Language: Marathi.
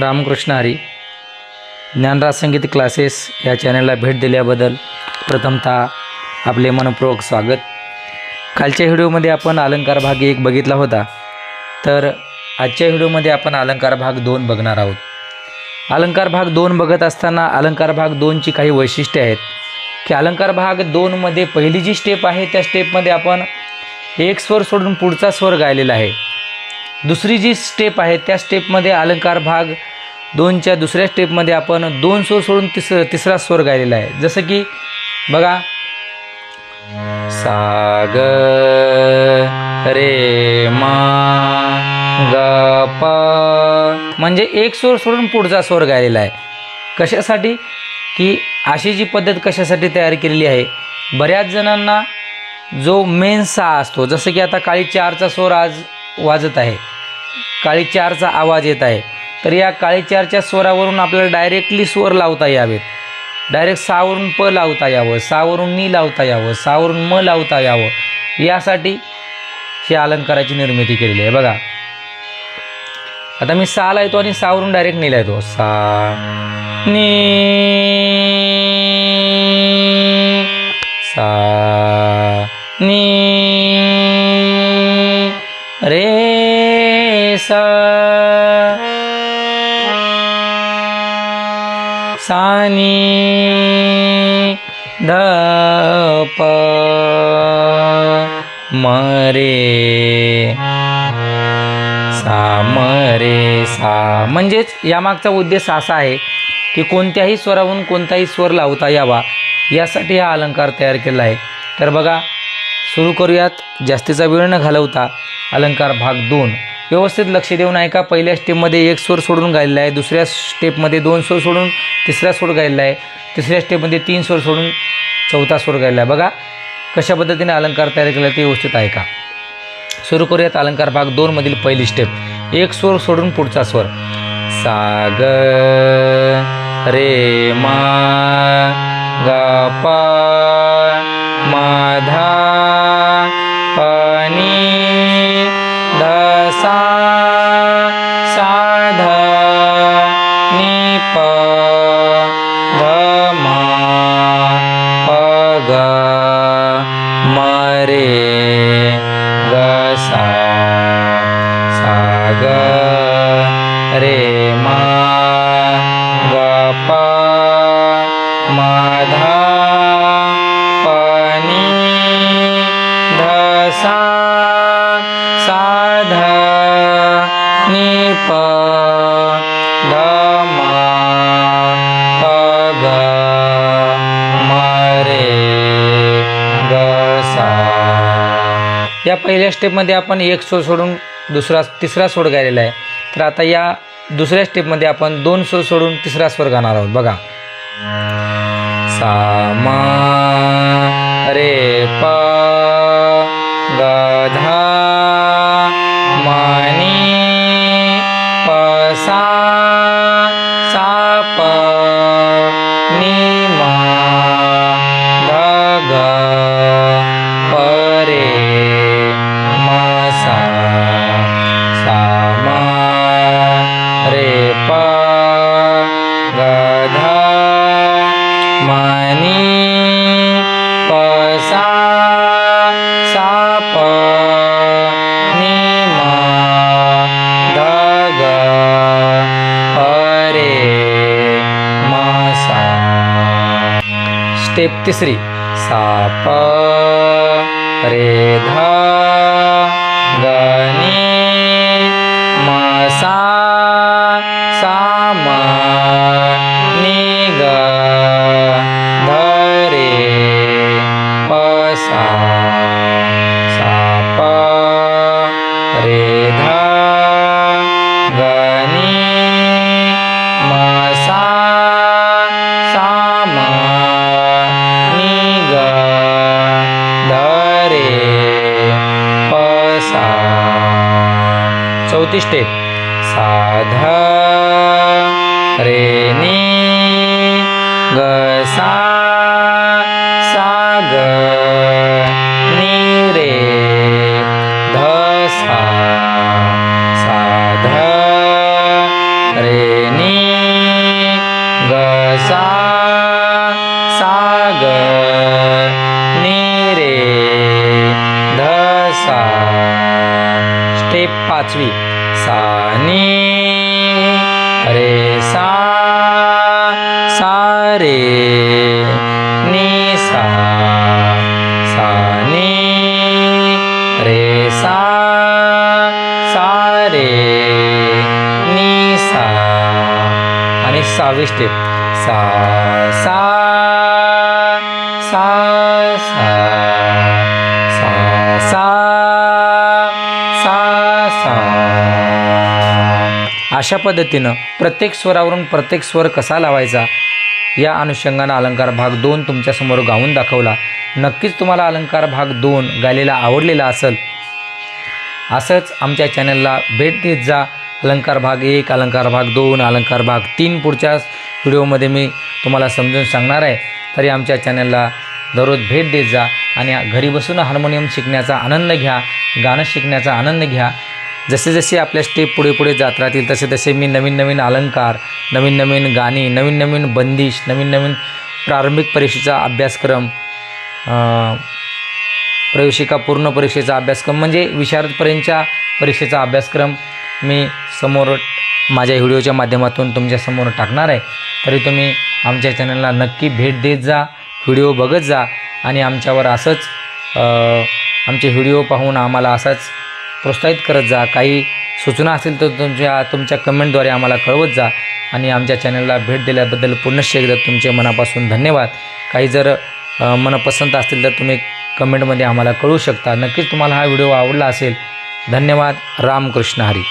रामकृष्ण हरी. ज्ञानराज संगीत क्लासेस या चॅनलला भेट दिल्याबद्दल प्रथमतः आपले मनपूर्वक स्वागत. कालच्या व्हिडिओमध्ये आपण अलंकार भाग एक बघितला होता. तर आजच्या व्हिडिओमध्ये आपण अलंकार भाग दोन बघणार आहोत. अलंकार भाग दोन बघत असताना अलंकार भाग दोनची काही वैशिष्ट्ये आहेत. की अलंकार भाग दोनमध्ये पहिली जी स्टेप आहे त्या स्टेपमध्ये आपण एक स्वर सोडून पुढचा स्वर गायलेला आहे. दुसरी जी स्टेप आहे त्या स्टेपमध्ये अलंकार भाग दोनच्या दुसऱ्या स्टेपमध्ये आपण दोन स्वर सोडून तिस तिसरा स्वर गायलेला आहे. जसं की बघा. साग रे मा ग प. म्हणजे एक स्वर सोडून पुढचा स्वर गायलेला आहे. कशासाठी? की अशी जी पद्धत कशासाठी तयार केलेली आहे? बऱ्याच जणांना जो मेन सा असतो जसं की आता काळी चारचा स्वर आज वाजत आहे. काळी चारचा आवाज येत आहे. तर या काळी चारच्या स्वरावरून आपल्याला डायरेक्टली स्वर लावता यावेत. डायरेक्ट सावरून प लावता यावं सावरून नी लावता यावं सावरून म लावता यावं. यासाठी ही अलंकाराची निर्मिती केलेली आहे. बघा. आता मी सा लायतो आणि सावरून डायरेक्ट नीला येतो. सा नी सानी धप मरे सा मरे सा. म्हणजेच यामागचा उद्देश असा आहे की कोणत्याही स्वराहून कोणताही स्वर लावता यावा यासाठी हा अलंकार तयार केला आहे. तर बघा सुरू करूयात. जास्तीचा वेळ न घालवता अलंकार भाग दोन. व्यवस्थित लक्ष देऊन ऐका. पहिल्या स्टेपमध्ये एक स्वर सोडून गायलेला आहे. दुसऱ्या स्टेपमध्ये दोन स्वर सोडून तिसरा स्वर गायलेला आहे. तिसऱ्या स्टेपमध्ये तीन स्वर सोडून चौथा स्वर गायला आहे. बघा कशा पद्धतीने अलंकार तयार केला ते व्यवस्थित ऐका. सुरू करूयात अलंकार भाग दोनमधील पहिली स्टेप एक स्वर सोडून पुढचा स्वर साग रे मा गा पा माधा पानी रे ग सा सा या पहिल्या स्टेपमध्ये आपण एक स्वर सोडून दुसरा तिसरा स्वर गायलेला आहे. तर आता या दुसऱ्या स्टेपमध्ये आपण दोन स्वर सोडून तिसरा स्वर गाणार आहोत. बघा. सा म रे प स्टेप तिसरी. साप रे धा गणी मसा साम निग धरे पसा. चौथी साधा रे नी ग सा सा ग नी रे ध सा सा ध रे सा सहावी स्टेप सा सा सा सा सा सा सा सा. अशा पद्धतीनं प्रत्येक स्वरावरून प्रत्येक स्वर कसा लावायचा या अनुषंगानं अलंकार भाग दोन तुमच्यासमोर गाऊन दाखवला. नक्कीच तुम्हाला अलंकार भाग दोन गायलेला आवडलेला असेल. असंच आमच्या चॅनलला भेट देत जा. अलंकार भाग एक अलंकार भाग दोन अलंकार भाग तीन पुढच्या व्हिडिओमध्ये मी तुम्हाला समजून सांगणार आहे. तरी आमच्या चॅनलला दररोज भेट देत जा आणि घरी बसून हार्मोनियम शिकण्याचा आनंद घ्या गाणं शिकण्याचा आनंद घ्या. जसे जसे आपल्या स्टेप पुढे पुढे जात राहतील तसे तसे मी नवीन नवीन अलंकार नवीन नवीन गाणी नवीन नवीन बंदिश नवीन नवीन प्रारंभिक परीक्षेचा अभ्यासक्रम प्रवेशिका पूर्ण परीक्षेचा अभ्यासक्रम म्हणजे विशारदपर्यंतच्या परीक्षेचा अभ्यासक्रम मी समोर माझ्या व्हिडिओच्या माध्यमातून तुमच्यासमोर टाकणार आहे. तरी तुम्ही आमच्या चॅनलला नक्की भेट देत जा व्हिडिओ बघत जा आणि आमच्यावर असंच आमचे व्हिडिओ पाहून आम्हाला असाच प्रोत्साहित करत जा. काही सूचना असतील तर तुमच्या तुमच्या कमेंटद्वारे आम्हाला कळवत जा आणि आमच्या चॅनलला भेट दिल्याबद्दल पुनश्च एकदा तुमचे मनापासून धन्यवाद. काही जर मनपसंत असतील तर तुम्ही कमेंटमध्ये आम्हाला कळवू शकता. नक्कीच तुम्हाला हा व्हिडिओ आवडला असेल. धन्यवाद. रामकृष्ण हरी.